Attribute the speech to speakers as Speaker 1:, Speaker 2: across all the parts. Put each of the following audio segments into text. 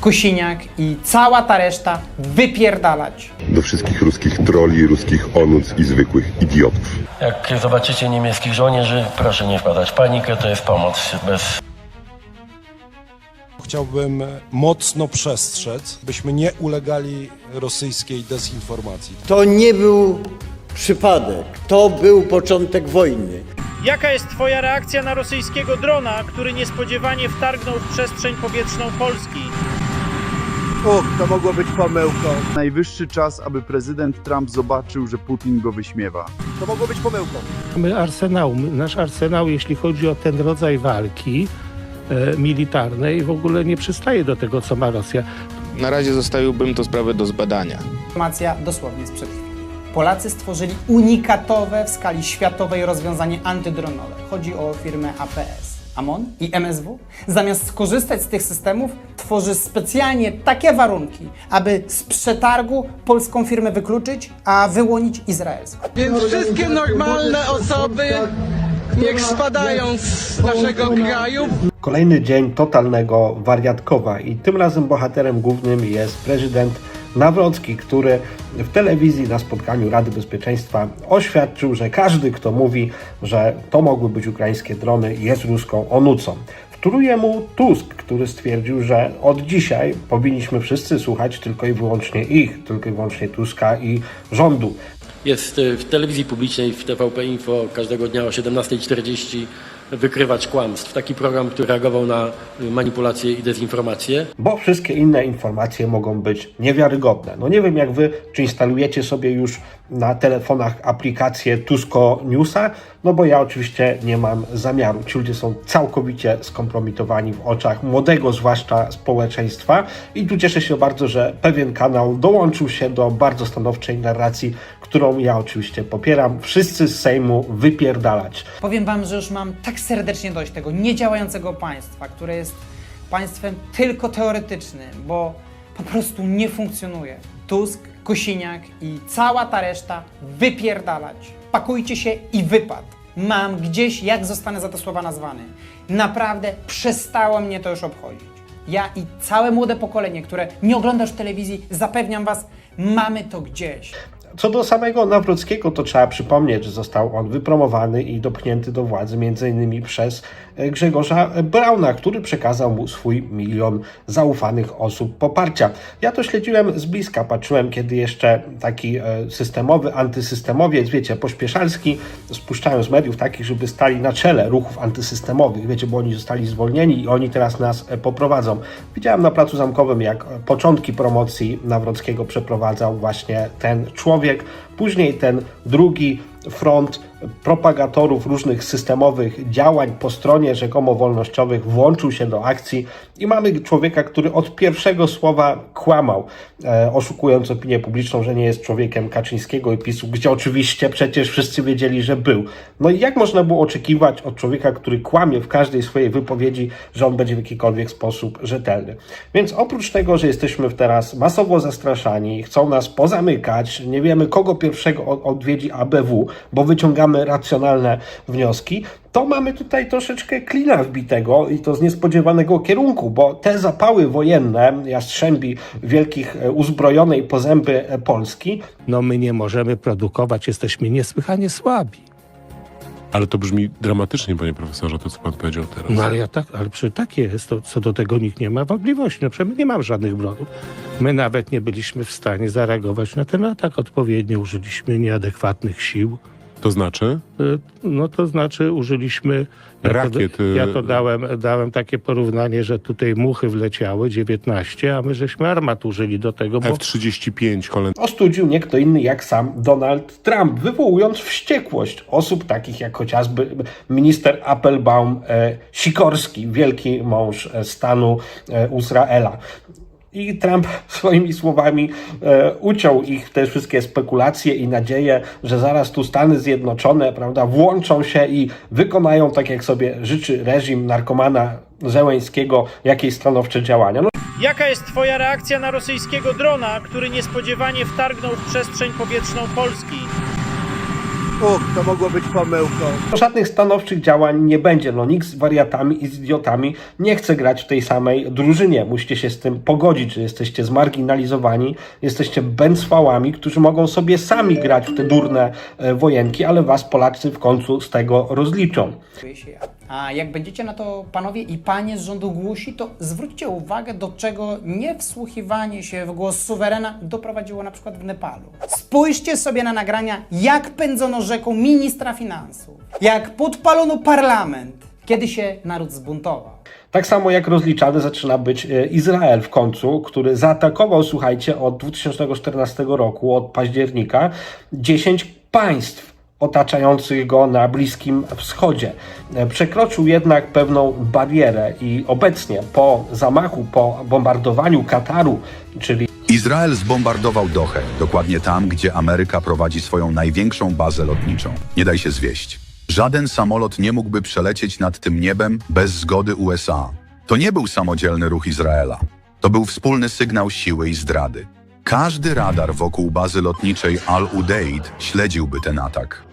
Speaker 1: Kosiniak i cała ta reszta wypierdalać.
Speaker 2: do wszystkich ruskich troli, ruskich onuc i zwykłych idiotów.
Speaker 3: Jak zobaczycie niemieckich żołnierzy, proszę nie wpadać w panikę, to jest pomoc bez
Speaker 4: Chciałbym mocno przestrzec, byśmy nie ulegali rosyjskiej dezinformacji.
Speaker 5: To nie był przypadek, to był początek wojny.
Speaker 6: Jaka jest Twoja reakcja na rosyjskiego drona, który niespodziewanie wtargnął w przestrzeń powietrzną Polski?
Speaker 7: Och, to mogło być pomyłką. Najwyższy czas, aby prezydent Trump zobaczył, że Putin go wyśmiewa.
Speaker 4: To mogło być pomyłką.
Speaker 8: Mamy arsenał, nasz arsenał, jeśli chodzi o ten rodzaj walki e, militarnej, w ogóle nie przystaje do tego, co ma Rosja.
Speaker 9: Na razie zostawiłbym to sprawę do zbadania.
Speaker 1: Informacja dosłownie sprzed chwili. Polacy stworzyli unikatowe w skali światowej rozwiązanie antydronowe. Chodzi o firmę APS. AMON i MSW, zamiast skorzystać z tych systemów, tworzy specjalnie takie warunki, aby z przetargu polską firmę wykluczyć, a wyłonić izraelską.
Speaker 10: Więc wszystkie normalne osoby niech spadają z naszego kraju.
Speaker 11: Kolejny dzień totalnego wariatkowa i tym razem bohaterem głównym jest prezydent Nawrocki, który w telewizji na spotkaniu Rady Bezpieczeństwa oświadczył, że każdy, kto mówi, że to mogły być ukraińskie drony, jest ruską onucą. Wtóruje mu Tusk, który stwierdził, że od dzisiaj powinniśmy wszyscy słuchać tylko i wyłącznie ich, tylko i wyłącznie Tuska i rządu.
Speaker 3: Jest y, w telewizji publicznej, w TVP Info każdego dnia o 17.40 wykrywać kłamstw. Taki program, który reagował na y, manipulacje i dezinformacje.
Speaker 11: bo wszystkie inne informacje mogą być niewiarygodne. No nie wiem jak wy, czy instalujecie sobie już na telefonach aplikację Tusko Newsa, no bo ja oczywiście nie mam zamiaru. Ci ludzie są całkowicie skompromitowani w oczach młodego zwłaszcza społeczeństwa i tu cieszę się bardzo, że pewien kanał dołączył się do bardzo stanowczej narracji, którą ja oczywiście popieram. Wszyscy z Sejmu wypierdalać.
Speaker 1: Powiem Wam, że już mam tak serdecznie dość tego niedziałającego państwa, które jest państwem tylko teoretycznym, bo po prostu nie funkcjonuje. Tusk, Kosiniak i cała ta reszta wypierdalać. Pakujcie się i wypad. Mam gdzieś, jak zostanę za te słowa nazwany. Naprawdę przestało mnie to już obchodzić. Ja i całe młode pokolenie, które nie ogląda już telewizji, zapewniam Was, mamy to gdzieś.
Speaker 11: Co do samego Nawrockiego, to trzeba przypomnieć, że został on wypromowany i dopchnięty do władzy m.in. przez e, Grzegorza Brauna, który przekazał mu swój milion zaufanych osób poparcia. Ja to śledziłem z bliska, patrzyłem, kiedy jeszcze taki e, systemowy antysystemowiec, wiecie, pośpieszalski, spuszczają z mediów takich, żeby stali na czele ruchów antysystemowych, wiecie, bo oni zostali zwolnieni i oni teraz nas e, poprowadzą. Widziałem na Placu Zamkowym, jak e, początki promocji Nawrockiego przeprowadzał właśnie ten człowiek, później ten drugi front propagatorów różnych systemowych działań po stronie rzekomo wolnościowych włączył się do akcji i mamy człowieka, który od pierwszego słowa kłamał, e, oszukując opinię publiczną, że nie jest człowiekiem Kaczyńskiego i PiSu, gdzie oczywiście przecież wszyscy wiedzieli, że był. No i jak można było oczekiwać od człowieka, który kłamie w każdej swojej wypowiedzi, że on będzie w jakikolwiek sposób rzetelny. Więc oprócz tego, że jesteśmy teraz masowo zastraszani, chcą nas pozamykać, nie wiemy kogo pierwszego od- odwiedzi ABW, bo wyciągamy racjonalne wnioski, to mamy tutaj troszeczkę klina wbitego i to z niespodziewanego kierunku, bo te zapały wojenne jastrzębi wielkich e, uzbrojonej po zęby e, Polski
Speaker 8: No my nie możemy produkować, jesteśmy niesłychanie słabi.
Speaker 12: Ale to brzmi dramatycznie, panie profesorze, to co pan powiedział teraz.
Speaker 8: No ale ja tak, ale przecież tak jest, to co do tego nikt nie ma wątpliwości. No przecież my nie mamy żadnych brodów. My nawet nie byliśmy w stanie zareagować na ten atak odpowiednio, użyliśmy nieadekwatnych sił.
Speaker 12: To znaczy?
Speaker 8: Y, No to znaczy użyliśmy... Ja
Speaker 12: Rakiet,
Speaker 8: To,
Speaker 12: y-
Speaker 8: ja to dałem, dałem takie porównanie, że tutaj muchy wleciały, 19, a my żeśmy armat użyli do tego, bo...
Speaker 12: F-35 Holend...
Speaker 11: ostudził nie kto inny jak sam Donald Trump, wywołując wściekłość osób takich jak chociażby minister Applebaum e, Sikorski, wielki mąż e, stanu e, Izraela. I Trump swoimi słowami e, uciął ich te wszystkie spekulacje i nadzieje, że zaraz tu Stany Zjednoczone prawda, włączą się i wykonają tak, jak sobie życzy reżim narkomana Zełęńskiego, jakieś stanowcze działania. No,
Speaker 6: Jaka jest Twoja reakcja na rosyjskiego drona, który niespodziewanie wtargnął w przestrzeń powietrzną Polski?
Speaker 7: Och, to mogło być pomyłką.
Speaker 11: Żadnych stanowczych działań nie będzie. No nikt z wariatami i z idiotami nie chce grać w tej samej drużynie. Musicie się z tym pogodzić, że jesteście zmarginalizowani, jesteście bęcwałami, którzy mogą sobie sami grać w te durne e, wojenki, ale was Polacy w końcu z tego rozliczą.
Speaker 1: A jak będziecie na to panowie i panie z rządu głusi, to zwróćcie uwagę, do czego niewsłuchiwanie się w głos suwerena doprowadziło na przykład w Nepalu. Spójrzcie sobie na nagrania, jak pędzono rzeką ministra finansów, jak podpalono parlament, kiedy się naród zbuntował.
Speaker 11: Tak samo jak rozliczany zaczyna być e, Izrael w końcu, który zaatakował, słuchajcie, od 2014 roku, od października, 10 państw otaczających go na Bliskim Wschodzie. E, Przekroczył jednak pewną barierę i obecnie po zamachu, po bombardowaniu Kataru, czyli
Speaker 13: Izrael zbombardował Dohę, dokładnie tam, gdzie Ameryka prowadzi swoją największą bazę lotniczą. Nie daj się zwieść. Żaden samolot nie mógłby przelecieć nad tym niebem bez zgody USA. To nie był samodzielny ruch Izraela. To był wspólny sygnał siły i zdrady. Każdy radar wokół bazy lotniczej Al-Udeid śledziłby ten atak.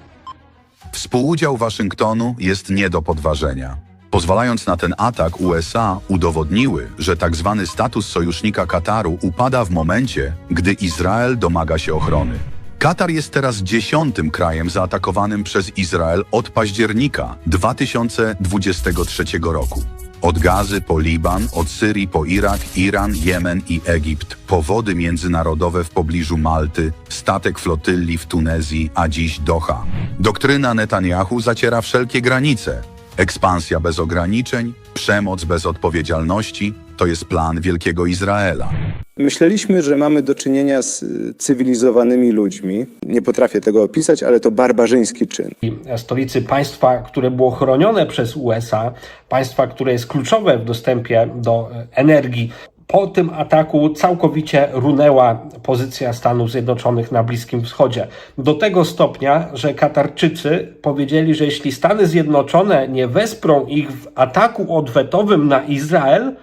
Speaker 13: Współudział Waszyngtonu jest nie do podważenia. Pozwalając na ten atak, USA udowodniły, że tak zwany status sojusznika Kataru upada w momencie, gdy Izrael domaga się ochrony. Katar jest teraz dziesiątym krajem zaatakowanym przez Izrael od października 2023 roku. Od Gazy po Liban, od Syrii po Irak, Iran, Jemen i Egipt, po wody międzynarodowe w pobliżu Malty, statek flotylli w Tunezji, a dziś Doha. Doktryna Netanyahu zaciera wszelkie granice. Ekspansja bez ograniczeń, przemoc bez odpowiedzialności to jest plan Wielkiego Izraela.
Speaker 9: Myśleliśmy, że mamy do czynienia z y, cywilizowanymi ludźmi. Nie potrafię tego opisać, ale to barbarzyński czyn.
Speaker 11: stolicy państwa, które było chronione przez USA, państwa, które jest kluczowe w dostępie do e, energii. Po tym ataku całkowicie runęła pozycja Stanów Zjednoczonych na Bliskim Wschodzie. Do tego stopnia, że Katarczycy powiedzieli, że jeśli Stany Zjednoczone nie wesprą ich w ataku odwetowym na Izrael,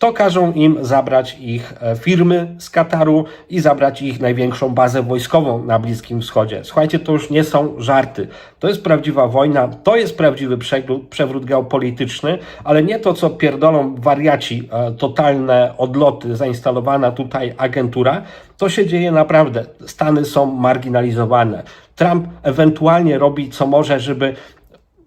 Speaker 11: to każą im zabrać ich e, firmy z Kataru i zabrać ich największą bazę wojskową na Bliskim Wschodzie. Słuchajcie, to już nie są żarty. To jest prawdziwa wojna, to jest prawdziwy przewrót, geopolityczny, ale nie to, co pierdolą wariaci, e, totalne odloty, zainstalowana tutaj agentura. To się dzieje naprawdę. Stany są marginalizowane. Trump ewentualnie robi co może, żeby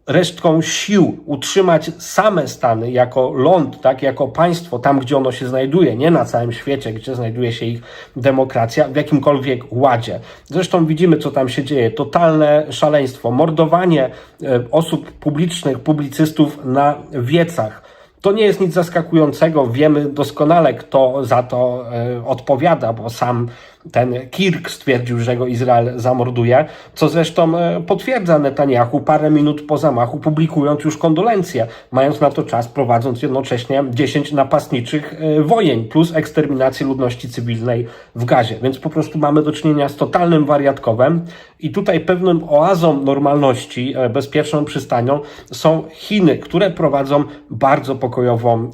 Speaker 11: resztką sił utrzymać same Stany jako ląd, tak, jako państwo, tam gdzie ono się znajduje, nie na całym świecie, gdzie znajduje się ich demokracja, w jakimkolwiek ładzie. Zresztą widzimy, co tam się dzieje. Totalne szaleństwo, mordowanie e, osób publicznych, publicystów na wiecach. To nie jest nic zaskakującego. Wiemy doskonale, kto za to e, odpowiada, bo sam ten Kirk stwierdził, że go Izrael zamorduje, co zresztą e, potwierdza Netanyahu parę minut po zamachu, publikując już kondolencje, mając na to czas, prowadząc jednocześnie 10 napastniczych e, wojen, plus eksterminację ludności cywilnej w Gazie. Więc po prostu mamy do czynienia z totalnym wariatkowem i tutaj pewnym oazą normalności, e, bezpieczną przystanią są Chiny, które prowadzą bardzo pokojową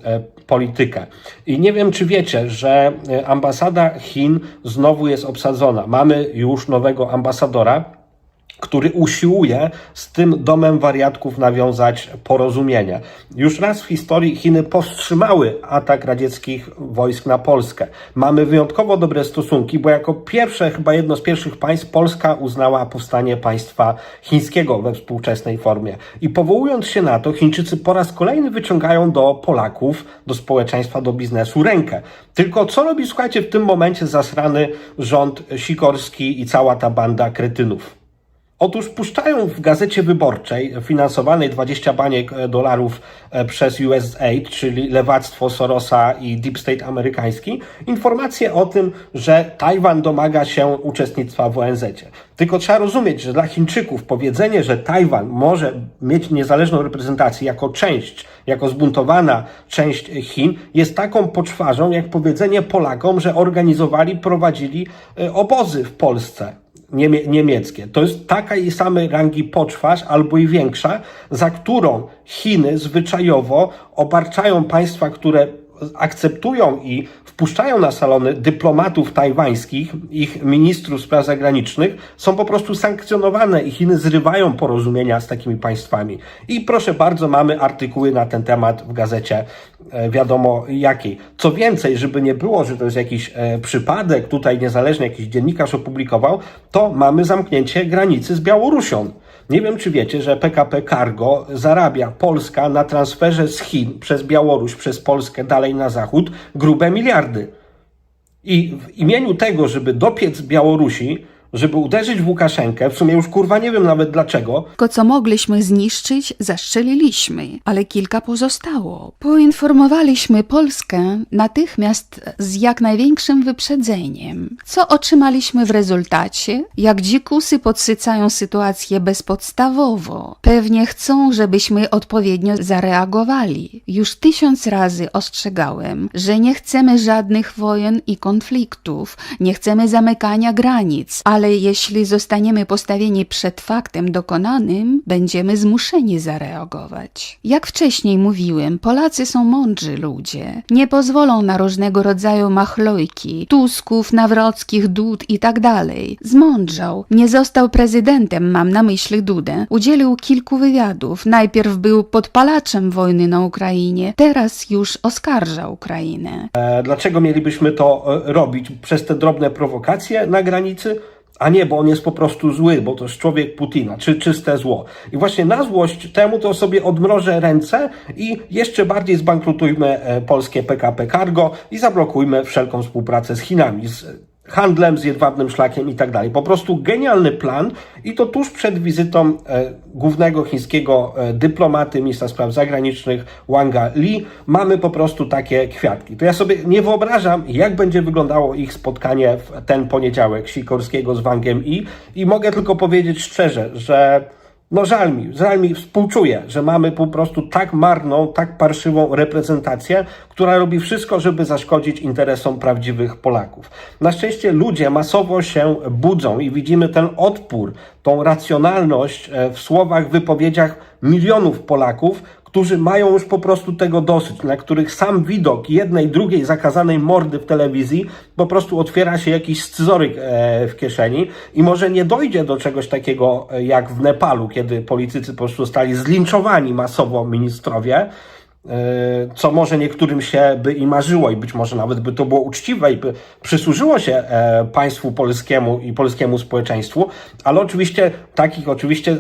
Speaker 11: politykę. I nie wiem, czy wiecie, że e, ambasada Chin znowu jest obsadzona. Mamy już nowego ambasadora, który usiłuje z tym domem wariatków nawiązać porozumienie. Już raz w historii Chiny powstrzymały atak radzieckich wojsk na Polskę. Mamy wyjątkowo dobre stosunki, bo jako pierwsze, chyba jedno z pierwszych państw, Polska uznała powstanie państwa chińskiego we współczesnej formie. I powołując się na to, Chińczycy po raz kolejny wyciągają do Polaków, do społeczeństwa, do biznesu rękę. Tylko co robi, słuchajcie, w tym momencie zasrany rząd Sikorski i cała ta banda kretynów? Otóż puszczają w gazecie wyborczej, finansowanej 20 baniek e, dolarów e, przez USAID, czyli lewactwo Sorosa i Deep State amerykański, informacje o tym, że Tajwan domaga się uczestnictwa w ONZ. Tylko trzeba rozumieć, że dla Chińczyków powiedzenie, że Tajwan może mieć niezależną reprezentację jako część, jako zbuntowana część Chin, jest taką poczwarzą, jak powiedzenie Polakom, że organizowali, prowadzili e, obozy w Polsce niemie niemieckie. To jest takiej samej rangi poczwarz albo i większa, za którą Chiny zwyczajowo obarczają państwa, które akceptują i wpuszczają na salony dyplomatów tajwańskich, ich ministrów spraw zagranicznych, są po prostu sankcjonowane i Chiny zrywają porozumienia z takimi państwami. I proszę bardzo, mamy artykuły na ten temat w gazecie e, wiadomo jakiej. Co więcej, żeby nie było, że to jest jakiś e, przypadek, tutaj niezależnie jakiś dziennikarz opublikował, to mamy zamknięcie granicy z Białorusią. Nie wiem, czy wiecie, że PKP Cargo zarabia Polska na transferze z Chin przez Białoruś, przez Polskę dalej na zachód grube miliardy. I w imieniu tego, żeby dopiec Białorusi, żeby uderzyć w Łukaszenkę, w sumie już kurwa nie wiem nawet dlaczego,
Speaker 14: Wszystko, co mogliśmy zniszczyć, zastrzeliliśmy, ale kilka pozostało. Poinformowaliśmy Polskę natychmiast z jak największym wyprzedzeniem. Co otrzymaliśmy w rezultacie? Jak dzikusy podsycają sytuację bezpodstawowo. Pewnie chcą, żebyśmy odpowiednio zareagowali. Już tysiąc razy ostrzegałem, że nie chcemy żadnych wojen i konfliktów, nie chcemy zamykania granic, ale jeśli zostaniemy postawieni przed faktem dokonanym, będziemy zmuszeni zareagować. Jak wcześniej mówiłem, Polacy są mądrzy ludzie. Nie pozwolą na różnego rodzaju machlojki, Tusków, Nawrockich, Dud i tak. Zmądrzał. Nie został prezydentem, mam na myśli Dudę. Udzielił kilku wywiadów. Najpierw był podpalaczem wojny na Ukrainie, teraz już oskarża Ukrainę.
Speaker 11: E, Dlaczego mielibyśmy to e, robić przez te drobne prowokacje na granicy? A nie, bo on jest po prostu zły, bo to jest człowiek Putina, czy czyste zło. I właśnie na złość temu to sobie odmrożę ręce i jeszcze bardziej zbankrutujmy e, polskie PKP Cargo i zablokujmy wszelką współpracę z Chinami, z handlem, z jedwabnym szlakiem i tak dalej. Po prostu genialny plan i to tuż przed wizytą e, głównego chińskiego e, dyplomaty, ministra spraw zagranicznych Wanga Li mamy po prostu takie kwiatki. To ja sobie nie wyobrażam, jak będzie wyglądało ich spotkanie w ten poniedziałek Sikorskiego z Wangiem I i mogę tylko powiedzieć szczerze, że no żal mi, żal mi, współczuję, że mamy po prostu tak marną, tak parszywą reprezentację, która robi wszystko, żeby zaszkodzić interesom prawdziwych Polaków. Na szczęście ludzie masowo się budzą i widzimy ten odpór, tą racjonalność e, w słowach, wypowiedziach milionów Polaków, którzy mają już po prostu tego dosyć, na których sam widok jednej, drugiej zakazanej mordy w telewizji po prostu otwiera się jakiś scyzoryk e, w kieszeni i może nie dojdzie do czegoś takiego e, jak w Nepalu, kiedy politycy po prostu zostali zlinczowani masowo ministrowie, co może niektórym się by i marzyło i być może nawet by to było uczciwe i by przysłużyło się e, państwu polskiemu i polskiemu społeczeństwu, ale oczywiście takich oczywiście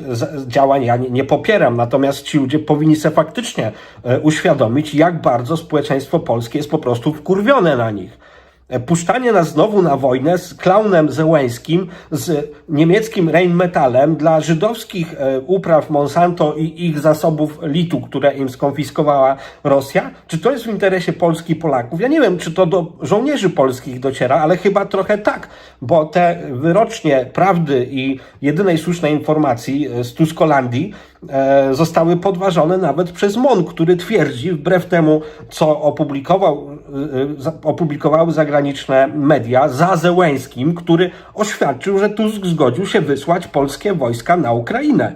Speaker 11: działań ja nie, nie popieram, natomiast ci ludzie powinni sobie faktycznie e, uświadomić, jak bardzo społeczeństwo polskie jest po prostu wkurwione na nich. E, Puszczanie nas znowu na wojnę z klaunem zełęskim, z niemieckim Rheinmetallem dla żydowskich e, upraw Monsanto i ich zasobów litu, które im skonfiskowała Rosja? Czy to jest w interesie Polski i Polaków? Ja nie wiem, czy to do żołnierzy polskich dociera, ale chyba trochę tak, bo te wyrocznie prawdy i jedynej słusznej informacji e, z Tuskolandii zostały podważone nawet przez MON, który twierdzi, wbrew temu, co opublikował, e, e, opublikowały zagraniczne media, za Zełęskim, który oświadczył, że Tusk zgodził się wysłać polskie wojska na Ukrainę.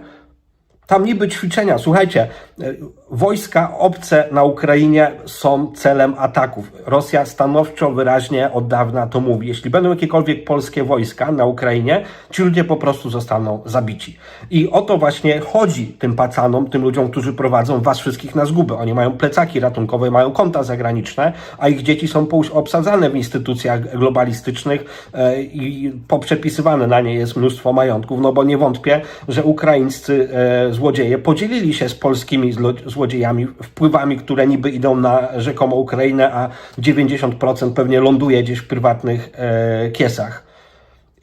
Speaker 11: Tam niby ćwiczenia. Słuchajcie, e, wojska obce na Ukrainie są celem ataków. Rosja stanowczo, wyraźnie od dawna to mówi. Jeśli będą jakiekolwiek polskie wojska na Ukrainie, ci ludzie po prostu zostaną zabici. I o to właśnie chodzi tym pacanom, tym ludziom, którzy prowadzą was wszystkich na zgubę. Oni mają plecaki ratunkowe, mają konta zagraniczne, a ich dzieci są obsadzane w instytucjach globalistycznych e, i poprzepisywane na nie jest mnóstwo majątków, no bo nie wątpię, że ukraińscy e, złodzieje podzielili się z polskimi złodziejami wpływami, które niby idą na rzekomo Ukrainę, a 90% pewnie ląduje gdzieś w prywatnych e, kiesach.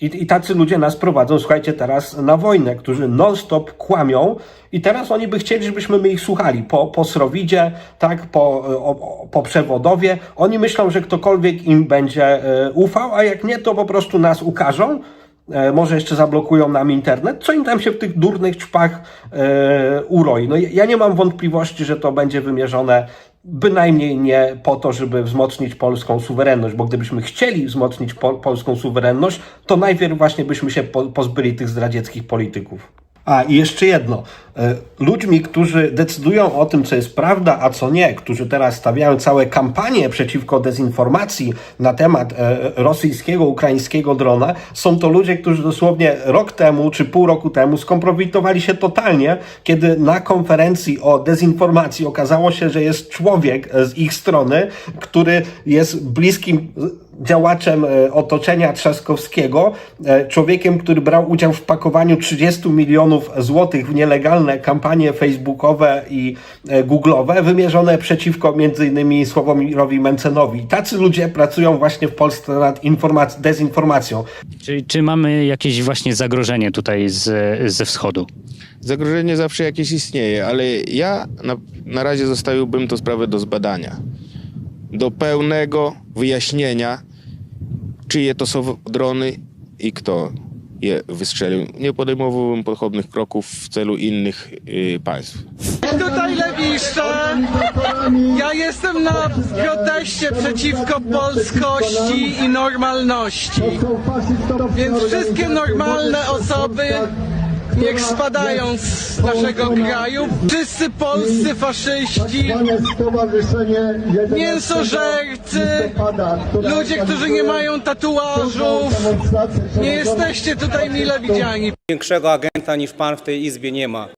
Speaker 11: I, I tacy ludzie nas prowadzą, słuchajcie, teraz na wojnę, którzy non-stop kłamią i teraz oni by chcieli, żebyśmy my ich słuchali. Po, po Srowidzie, tak, po, o- po Przewodowie. Oni myślą, że ktokolwiek im będzie e, ufał, a jak nie, to po prostu nas ukażą. E, może jeszcze zablokują nam internet, co im tam się w tych durnych czpach e, uroi. No ja nie mam wątpliwości, że to będzie wymierzone bynajmniej nie po to, żeby wzmocnić polską suwerenność, bo gdybyśmy chcieli wzmocnić po, polską suwerenność, to najpierw właśnie byśmy się po, pozbyli tych zdradzieckich polityków. A i jeszcze jedno. E, Ludźmi, którzy decydują o tym, co jest prawda, a co nie, którzy teraz stawiają całe kampanie przeciwko dezinformacji na temat e, rosyjskiego, ukraińskiego drona, są to ludzie, którzy dosłownie rok temu czy pół roku temu skompromitowali się totalnie, kiedy na konferencji o dezinformacji okazało się, że jest człowiek e, z ich strony, który jest bliskim działaczem otoczenia Trzaskowskiego, człowiekiem, który brał udział w pakowaniu 30 milionów złotych w nielegalne kampanie facebookowe i e, googlowe, wymierzone przeciwko między innymi Sławomirowi Mencenowi. Tacy ludzie pracują właśnie w Polsce nad informac- dezinformacją.
Speaker 15: Czy, czy mamy jakieś właśnie zagrożenie tutaj z, ze wschodu?
Speaker 16: Zagrożenie zawsze jakieś istnieje, ale ja na, na razie zostawiłbym tę sprawę do zbadania. Do pełnego wyjaśnienia, czyje to są drony i kto je wystrzelił. Nie podejmowałbym podobnych kroków w celu innych y, państw.
Speaker 10: Tutaj Lewiszcze. Ja jestem na proteście przeciwko polskości i normalności. Więc wszystkie normalne osoby niech spadają z naszego kraju. Wszyscy polscy faszyści, mięsożercy, ludzie, którzy nie mają tatuażów. Nie jesteście tutaj mile widziani.
Speaker 17: Większego agenta niż pan w tej izbie nie ma.